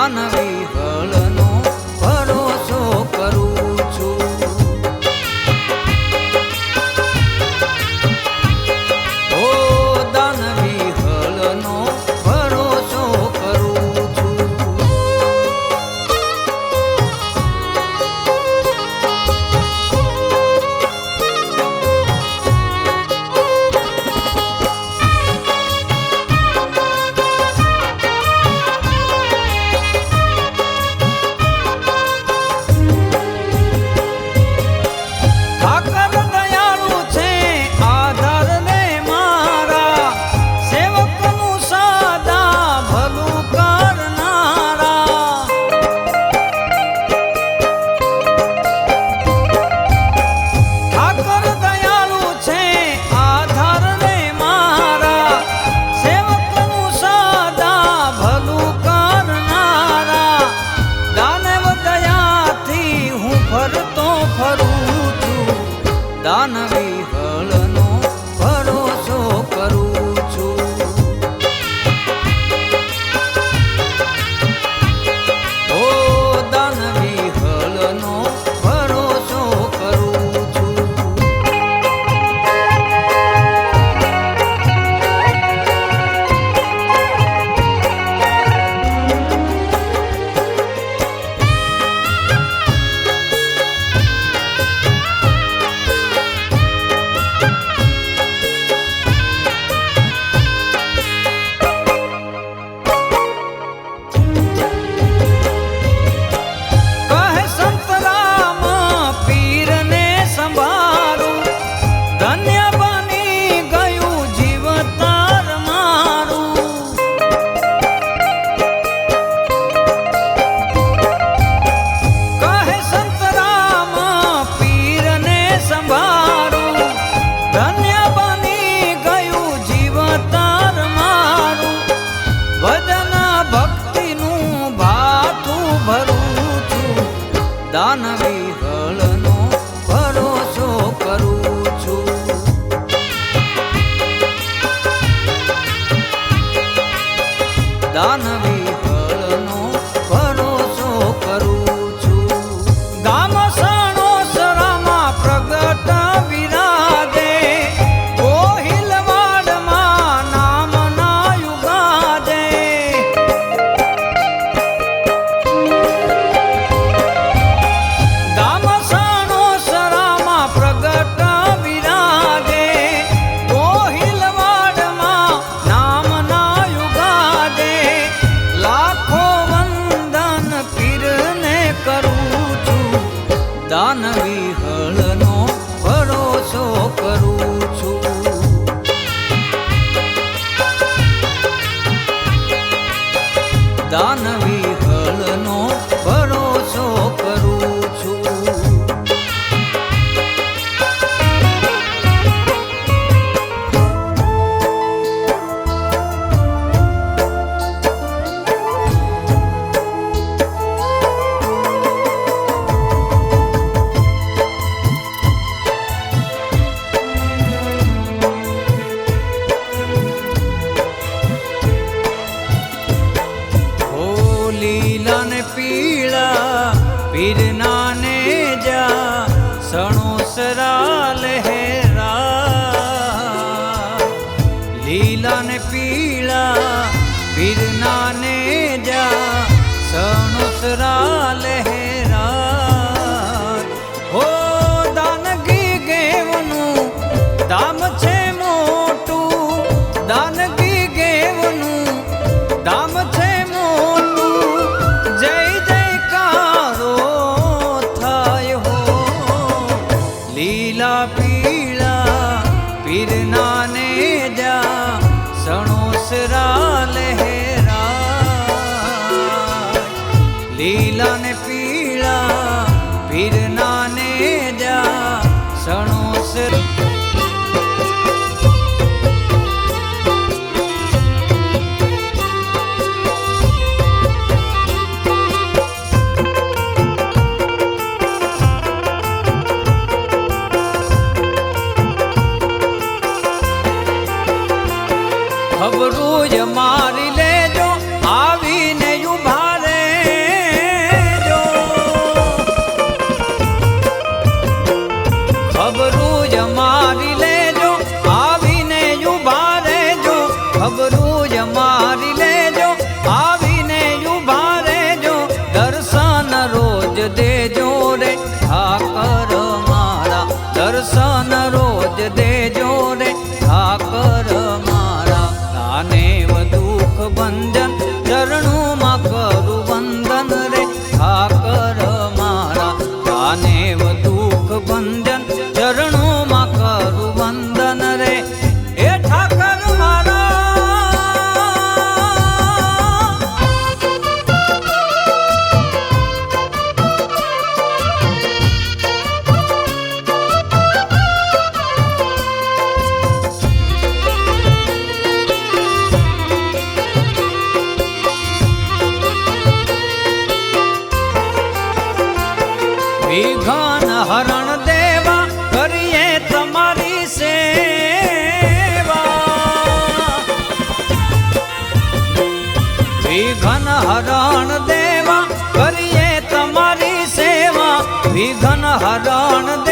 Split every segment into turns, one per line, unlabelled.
தானவே ದಾನವಿಗಳು વિહળનો ભરોસો કરું છું. દાન સસરા લે શ્રી ઘન હરણ દેવા કરીએ તમારી સેવા. વિઘન હરણ દેવા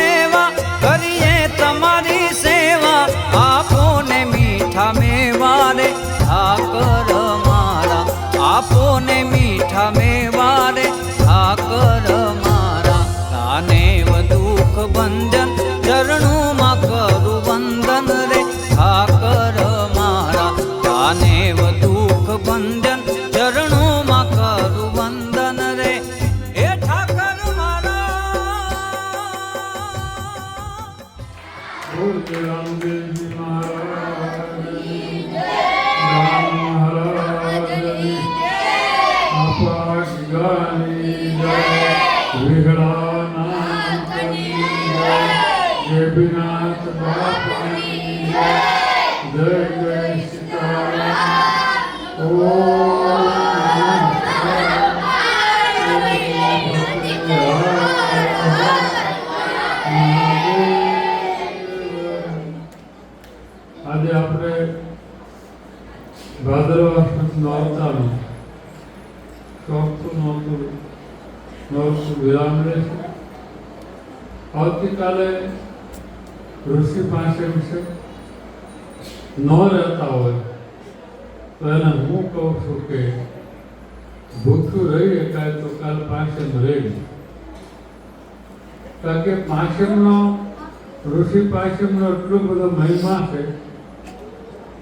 રહી શકાય તો કાલ પાંચમ રહી. કારણ કે પાંચમનો ઋષિ પાંચમનો એટલો બધો મહિમા છે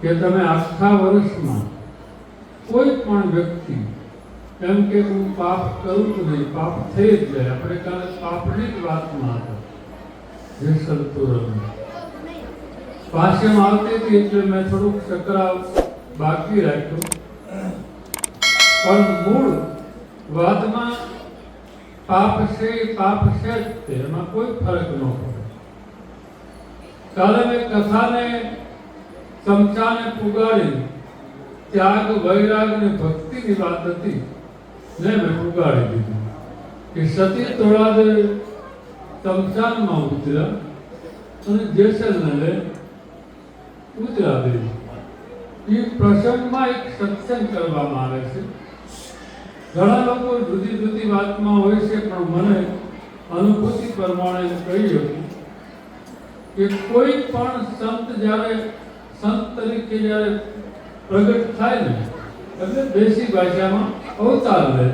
કે તમે આખા વર્ષમાં કોઈ પણ વ્યક્તિ, એમ કે હું પાપ કરું જ નહીં, પાપ થઈ જ જાય. આપણે કાલે પાપની જ વાતમાં હતા. જે સંતુલન પાંચમ આવતી હતી એટલે મેં થોડુંક ચક્ર બાકી રાખ્યું. પણ મૂળ વાતમાં પાપ છે એ પાપ છે જ તે એમાં કોઈ ફરક ન પડે કાલે મેં કથાને ચમચાને પુગાડી ત્યાગ વૈરાગ અને ભક્તિની વાત હતી ને મેં પુગાડી દીધી કે સતી તોળાદે ચમચાનમાં ઉતર્યા અને જેસલને ઉતરા દેવી એ પ્રસંગમાં એક સત્સંગ કરવામાં આવે છે ઘણા લોકો જુદી જુદી વાતમાં હોય છે, પણ મને અનુભૂતિ પ્રમાણે કહી હતી કે કોઈ પણ સંત જ્યારે, સંત તરીકે જ્યારે પ્રગટ થાય ને, એટલે દેશી ભાષામાં અવતાર લે.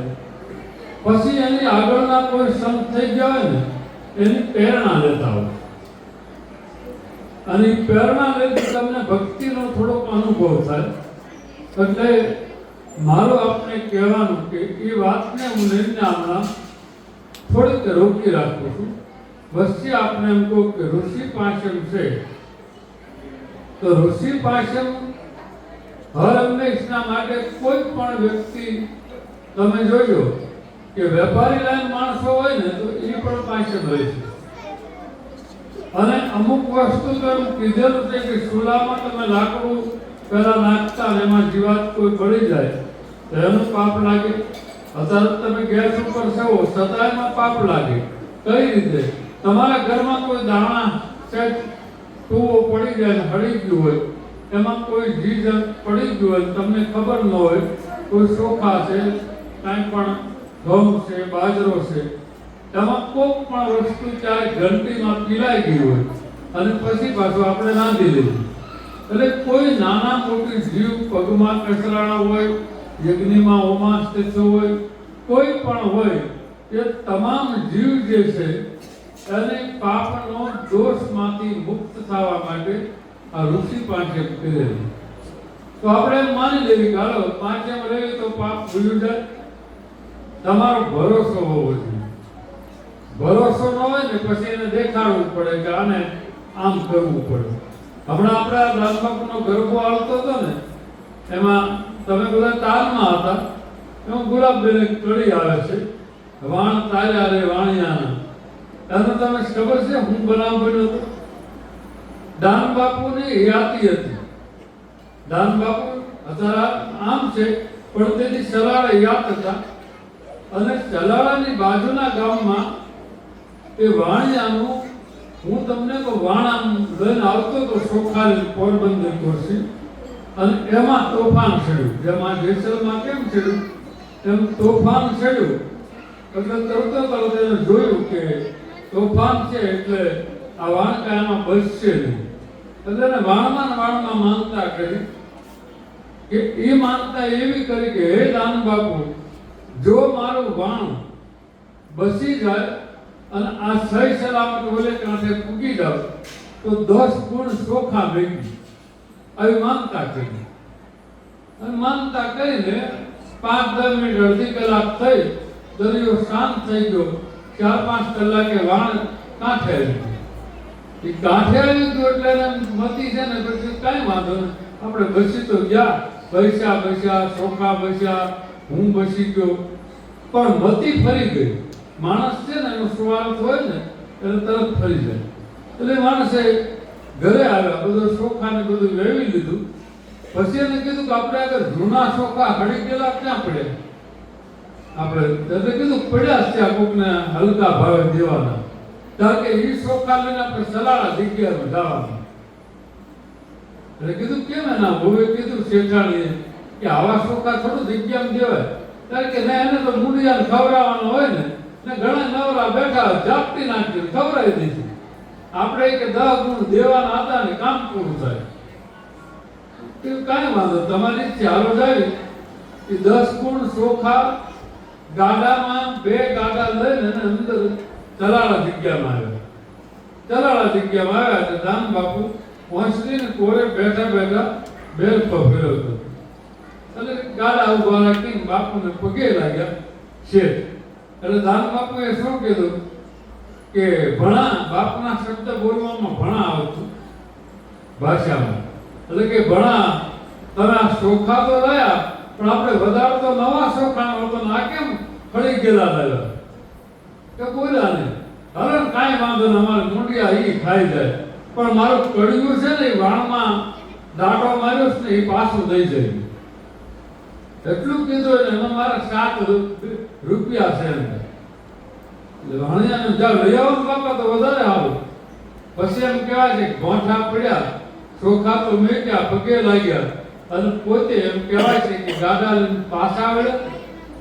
પછી એની આગળના કોઈ સંત થઈ ગયા હોય ને, એની પ્રેરણા લેતા હોય. અને પ્રેરણા લઈને તમને ભક્તિનો થોડોક અનુભવ થાય. એટલે મારું આપને કહેવાનું કે એ વાતને હું લઈને હમણાં થોડીક રોકી રાખું છું. વચ્ચે આપને એમ કહું કે ઋષિ પાંચમ છે. તો ઋષિ પાંચમ હર હંમેશના માટે કોઈ પણ વ્યક્તિ તમે જોજો કે વેપારી લાઈન માણસો હોય ને તો એ પણ પાંચમ હોય છે. અને અમુક વસ્તુ તો એમ કીધેલું છે કે ચૂલામાં તમે લાકડું પહેલા નાખતા એમાં જીવાત કોઈ પડી જાય, તો એનું પાપ લાગે. અત્યારે તમે ગેસ ઉપર છો છતાં એમાં પાપ લાગે. કઈ રીતે? તમારા ઘરમાં કોઈ દાણા છે ટૂવો પડી જાય હળી ગયું હોય, એમાં કોઈ જીજ પડી ગયું હોય તમને ખબર ન હોય, કોઈ ચોખા છે, કાંઈ પણ ઘઉં છે, બાજરો છે, એમાં કોઈ પણ વસ્તુ ચાહે ઘંટીમાં પીલાઈ ગયું હોય. અને પછી પાછું આપણે રાંધી લીધું એટલે કોઈ નાના મોટી જીવ પગમાં કચરાણા હોય, યજ્ઞમાં હોમા સ્થિત હોય, કોઈ પણ હોય, એ તમામ જીવ જે છે, એને પાપનો દોષમાંથી મુક્ત થવા માટે આ ઋષિ પાંચમ કરેલી તો આપણે માની લેવી હાલો પાંચેમ રહી તો પાપ ભૂલ્યું જાય. તમારો ભરોસો હોવો જોઈએ. ભરોસો ન હોય ને પછી એને દેખાડવું પડે કે આને આમ કરવું પડે. હમણાં આપણા રાજબાપુનો ગરબો આવતો હતો ને, એમાં તમે બધા તાલમાં હતા, એમાં ગુલાબબેન એક આવે છે, વાણ તાર્યા રે વાણિયાના. એનો તમે ખબર છે હું બનાવ બન્યો હતો? દાન બાપુની યાતી હતી. દાન બાપુ અત્યારે આમ છે, પણ તેની સલાળા યાદ હતા. અને સલાડાની બાજુના ગામમાં એ વાણિયાનું હું તમને તો વાણા લઈને આવતો તો સોખાલી પોરબંદર કોર્સી અને એમાં તોફાન છેડ્યું જેમાં જેસલમાં કેમ છેડ્યું એમ તોફાન છેડ્યું એટલે તરત તરત એને જોયું કે તોફાન છે એટલે આ વાણકા એમાં બચશે નહીં. એટલે એને વાણમાં ને વાણમાં માનતા કરી કે એ માનતા એવી કરી કે, હે દાન બાપુ, જો મારું વાણ બસી જાય અને આ સહી સલામત ઓલે કાંઠે ફૂકી જાવ તો દસ ગુણ ચોખા ભેગી. આવી માનતા કરી અને માનતા કરીને પાંચ દસ મિનિટ અડધી કલાક થઈ, દરિયો શાંત થઈ ગયો, ચાર પાંચ કલાકે વાણ કાંઠે એ કાંઠે આવી ગયો એટલે મતી છે ને પછી કાંઈ વાંધો નહીં. આપણે બસી તો ગયા બસ્યા બસ્યા ચોખા બસ્યા હું બસી ગયો. પણ મતી ફરી ગઈ. માણસ છે ને એનો સ્વાર્થ હોય ને એટલે તરત ફરી જાય. એટલે માણસે ઘરે આવ્યા, બધો શોખાને બધું વેવી લીધું. પછી એને કીધું કે આપણે આગળ જૂના શોખા હળી ગયેલા ક્યાં પડ્યા? આપણે એટલે કીધું પડ્યા છે આ કોકને હલકા ભાવે દેવાના. કારણ કે એ શોખા લઈને આપણે સલાડા જગ્યાએ જવાના. એટલે કીધું કેમ એના ભૂવે કીધું શેઠાણીએ કે આવા ચોખા થોડું જગ્યામાં દેવાય. કારણ કે ના, એને તો મૂળિયાને ખવડાવવાનો હોય ને ને ઘણા નવરા બેઠા જાપટી નાખ્યું ખવડાવી દીધી. આપણે કે દહ ગુણ દેવાના હતા ને કામ પૂરું થાય. કે કાંઈ વાંધો તમારી ચાલો જાય એ દસ ગુણ ચોખા ગાડામાં બે ગાડા લઈને અંદર ચલાળા જગ્યામાં આવ્યા. ચલાળા જગ્યામાં આવ્યા એટલે દાન બાપુ પહોંચીને કોરે બેઠા બેઠા બેલ ફેરવતો હતો. એટલે ગાડા ઊભા રાખીને બાપુને પગે લાગ્યા. શેઠ એટલે દાન બાપુએ શું કીધું? કે ભણા, બાપના શબ્દ બોલવામાં ભણા આવતું ભાષામાં. એટલે કે ભણા તમે શોખા તો રહ્યા, પણ આપણે વધારે તો નવા ચોખાનો હતો ના કેમ ફળી ગયેલા લાવ્યા કે બોલ્યા નહીં હવે કાંઈ વાંધો નહીં, અમારે મૂંડિયા એ ખાઈ જાય. પણ મારું કડિયું છે ને એ વાણમાં દાંડો માર્યો છે ને એ પાછું દઈ જાય. એટલું કીધું એમાં મારા સાત રૂપિયા છે એમ. એટલે વાણિયાને જાવ લઈ આવો બાપા, તો વધારે આવો પછી એમ કહેવાય છે ગોઠા પડ્યા, ચોખા તો મેક્યા પગે લાગ્યા. અને પોતે એમ કહેવાય છે કે ગાડા પાછા આવ્યા,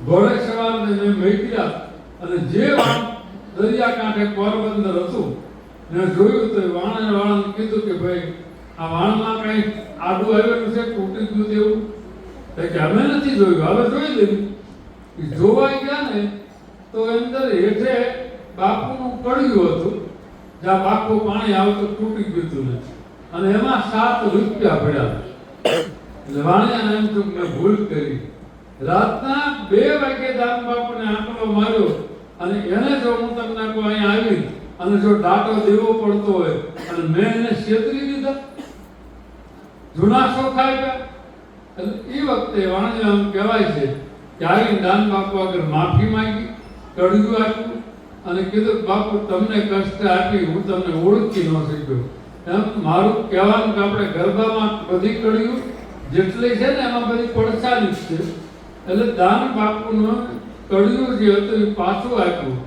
ઘોડે સવારને મેં મેક્યા અને જે વાણ દરિયા કાંઠે પોરબંદર હતું ને જોયું તો વાણે વાળાને કીધું કે ભાઈ, આ વાણમાં કઈ આડું આવેલું છે, તૂટી ગયું તેવું કે અમે નથી જોયું. હવે જોઈ લીધું. જોવાઈ ગયા ને, તો અંદર હેઠે બાપુનું કડિયું હતું. જ્યાં બાપુ પાણી આવતું તૂટી ગયું હતું. ને અને એમાં સાત રૂપિયા પડ્યા એટલે વાણિયાને એમ તો મેં ભૂલ કરી. રાતના બે વાગે દાન બાપુને આંકડો માર્યો અને એને જો હું તમને કહું અહીંયા આવી અને જો ડાટો દેવો પડતો હોય અને મેં એને છેતરી દીધા જૂના શોખ આવ્યા. એટલે એ વખતે વાણિયા એમ કહેવાય છે કે આવી દાન બાપુ આગળ માફી માંગી કડ્યું આપ્યું અને કીધું, બાપુ, તમને કષ્ટ આપી હું તમને ઓળખી ન શક્યો. એમ મારું કહેવાનું કે આપણે ગરબામાં બધી કડ્યું જેટલી છે ને એમાં બધી પડસાની છે. એટલે દાન બાપુનું કડિયું જે હતું એ પાછું આપ્યું.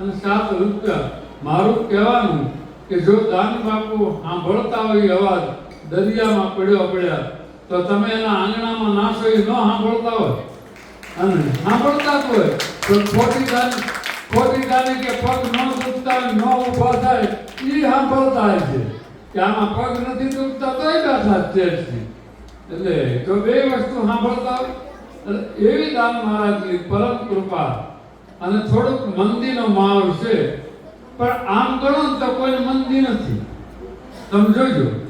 અને સાત રૂપિયા. મારું કહેવાનું કે જો દાન બાપુ સાંભળતા હોય અવાજ દરિયામાં પડ્યો પડ્યા તો તમે એના આંગણામાં નાશો એ ન સાંભળતા હોય. અને સાંભળતા જ હોય તો ખોટી દાન ખોટી દાને કે પગ ન તૂટતા ન ઊભા થાય એ સાંભળતા હોય છે. કે આમાં પગ નથી તૂટતા તોય બેઠા જ છે એટલે જો બે વસ્તુ સાંભળતા હોય એવી દાન મહારાજની પરમ કૃપા અને થોડુંક મંદીનો માહોલ છે. પણ આમ ગણો તો કોઈ મંદી નથી. તમે જોજો.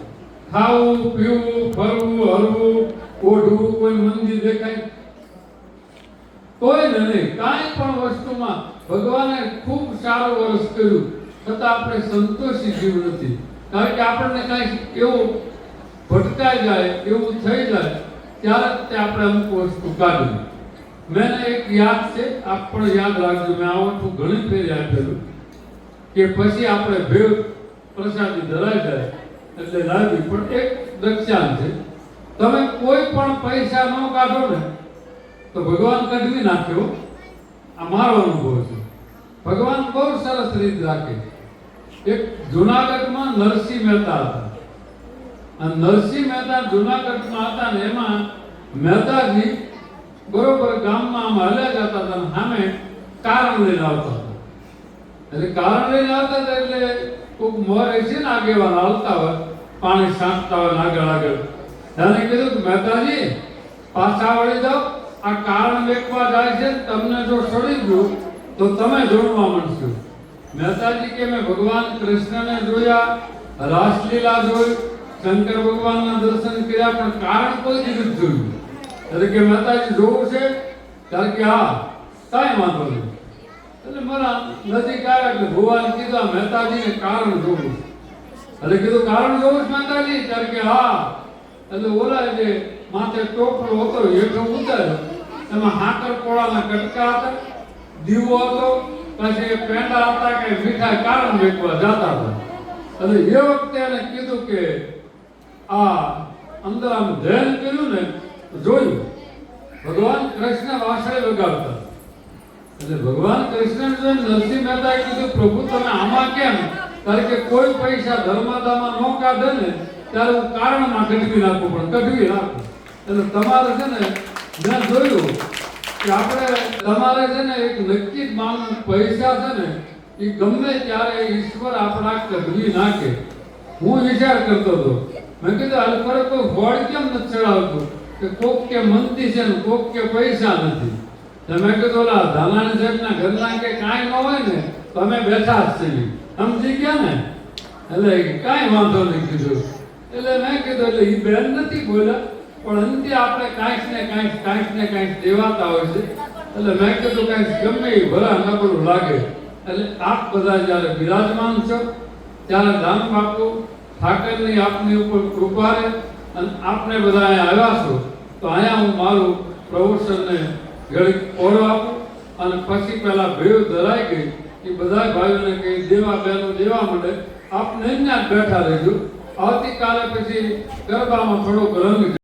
ખાવું પીવું ફરવું, હરવું, ઓઢવું, કોઈ મંદિર દેખાય. તોય નહીં કાંઈ પણ વસ્તુમાં ભગવાને ખૂબ સારું વર્ષ કર્યું. છતાં આપણે સંતોષી જીવ નથી. કારણ કે આપણને કાંઈ એવું ભટકાઈ જાય, એવું થઈ જાય, ત્યારે તે આપણે અમુક વસ્તુ કાઢવી. મેં એક યાદ છે, આપ પણ યાદ રાખજો, મેં આ વસ્તુ ઘણી ફેર યાદ કર્યું કે પછી આપણે ભેળ પ્રસાદી ધરાઈ જાય. એટલે લાવી પણ એક દક્ષાન છે. તમે કોઈ પણ પૈસા ન કાઢો ને, તો ભગવાન કઢવી નાખ્યો આ મારો અનુભવ છે. ભગવાન બહુ સરસ રીત રાખે એક જુનાગઢમાં નરસિંહ મહેતા હતા. અને નરસિંહ મહેતા જુનાગઢમાં હતા ને એમાં મહેતાજી બરોબર ગામમાં આમ હલ્યા જતા હતા સામે કારણ લઈને આવતા એટલે કારણ લઈને આવતા હતા એટલે કોઈક મોર છે ને આગેવાન હાલતા હોય, પાણી સાંટતા હોય આગળ આગળ એને કીધું કે, મહેતાજી, પાછા વળી જાઓ. આ કારણ વેકવા જાય છે, તમને જો સડી ગયું, તો તમે જોડવા માંડશો. મહેતાજી કે, મેં ભગવાન કૃષ્ણને જોયા, રાસલીલા જોઈ, શંકર ભગવાનના દર્શન કર્યા, પણ કારણ કોઈ દીધું જોયું. એટલે કે, મહેતાજી, જોવું છે? ત્યારે કે, હા, કાંઈ વાંધો નહીં. એટલે મારા નજીક આવ્યા એટલે ભગવાન કીધું મહેતાજી મહેતાજીને કારણ જોવું. એટલે કીધું, કારણ જોવું છે મહેતાજી? ત્યારે કે, હા. એટલે ઓલા જે માથે ટોપલો હતો, હેઠો ઉતાર્યો, એમાં હાકર કોળાના કટકા હતા, દીવો હતો, પછી પેંડા હતા કે મીઠા કારણ વેચવા જતા હતા. એટલે એ વખતે એને કીધું કે, આ અંદર આમ ધ્યાન કર્યું ને, જોયું. ભગવાન કૃષ્ણ વાસળે વગાડતા એટલે ભગવાન કૃષ્ણ નરસિંહ મહેતાએ કીધું, પ્રભુ, તમે આમાં કેમ? કારણ કે કોઈ પૈસા ધર્માદામાં ન કાઢે ને, ત્યારે હું કારણમાં કઢવી નાખું, પણ કઢવી નાખું. એટલે તમારે છે ને, મેં જોયું કે આપણે, તમારે છે ને એક નક્કી જ માનવું, પૈસા છે ને, એ ગમે ત્યારે ઈશ્વર આપણા કદવી નાખે. હું વિચાર કરતો હતો. મેં કીધું, હાલ પર કોઈ ફોડ કેમ નથી ચડાવતું? કે કોક કે મંદી છે ને, કોક કે પૈસા નથી. તો મેં કીધું ના ધાનાણી સાહેબના ઘરના કે કાંઈ ન હોય ને, તો અમે બેઠા જ છીએ. સમજી ગયા ને? એટલે કાંઈ વાંધો નહીં કીધું. એટલે મેં કીધું, એટલે એ બેન નથી બોલ્યા પણ અંતે આપણે કાંઈક ને કાંઈક કાંઈક ને કાંઈક દેવાતા હોય છે. એટલે મેં કીધું કાંઈક ગમે એ ભલા નબળું લાગે. એટલે આપ બધા જ્યારે બિરાજમાન છો, ત્યારે દાન બાપુ ઠાકરની આપની ઉપર કૃપા રહે અને આપને બધા અહીંયા આવ્યા છો. તો અહીંયા હું મારું પ્રવચનને ઘડીક ઓળો આપો અને પછી પેલા ભેળ ધરાઈ ગઈ. એ બધા ભાઈઓને કહી, દેવા બહેનો દેવા માંડે આપને અહીંયા બેઠા રહેજો. આવતીકાલે પછી ગરબામાં થોડોક રંગ